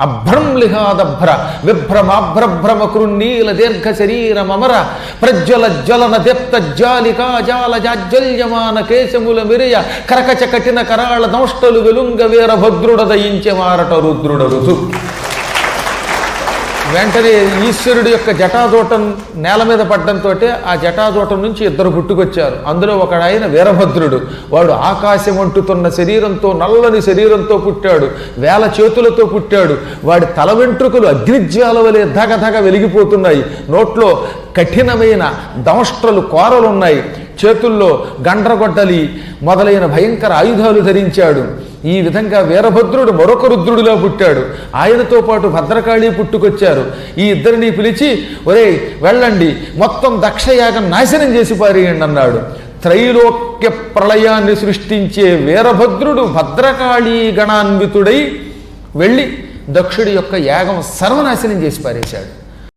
అభ్రంలిహాదభ్ర విభ్రమాభ్రభ్రమ కృన్నీల దీర్ఘ శరీరమర ప్రజ్వల జ్వలన దీప్త జాలికా జాల జాజ్వల్యమాన కేశముల మిరియ కరకచ కఠిన కరాళ దంష్టలు వెలుంగ వీర భద్రుడ దయించే మారట రుద్రుడ ఋతు. వెంటనే ఈశ్వరుడి యొక్క జటాదూటం నేల మీద పడ్డంతో ఆ జటాదూటం నుంచి ఇద్దరు పుట్టుకొచ్చారు. అందులో ఒక ఆయన వీరభద్రుడు. వాడు ఆకాశం అంటుతున్న శరీరంతో నల్లని శరీరంతో పుట్టాడు. వేల చేతులతో పుట్టాడు. వాడి తల వెంట్రుకలు అగ్నిజ్వాల వలె ధగధగ వెలిగిపోతున్నాయి. నోట్లో కఠినమైన దంష్ట్రలు కోరలున్నాయి. చేతుల్లో గండ్రగొడ్డలి మొదలైన భయంకర ఆయుధాలు ధరించాడు. ఈ విధంగా వీరభద్రుడు మరొక రుద్రుడిలో పుట్టాడు. ఆయనతో పాటు భద్రకాళి పుట్టుకొచ్చారు. ఈ ఇద్దరిని పిలిచి ఒరేయ్ వెళ్ళండి. మొత్తం దక్షయాగం నాశనం చేసి పారేయండి అన్నాడు. త్రైలోక్య ప్రళయాన్ని సృష్టించే వీరభద్రుడు భద్రకాళీ గణాన్వితుడై వెళ్ళి దక్షుడి యొక్క యాగం సర్వనాశనం చేసి పారేశాడు.